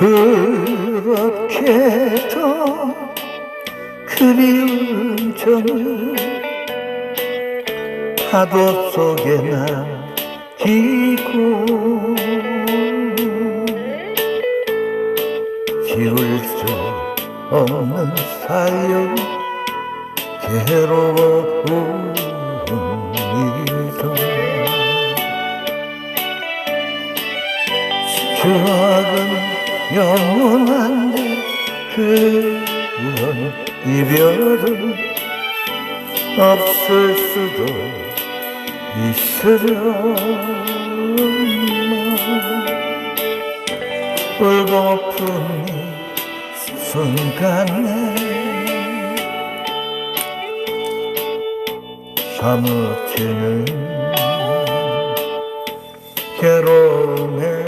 그렇게도 그리운 정을 파도 속에 남기고 지울 수 없는 사연 괴로운 일도. 추억은 영원한데 그런 이별은 없을 수도 있으려나. 울고픈 이 순간에 사무치는 괴로움에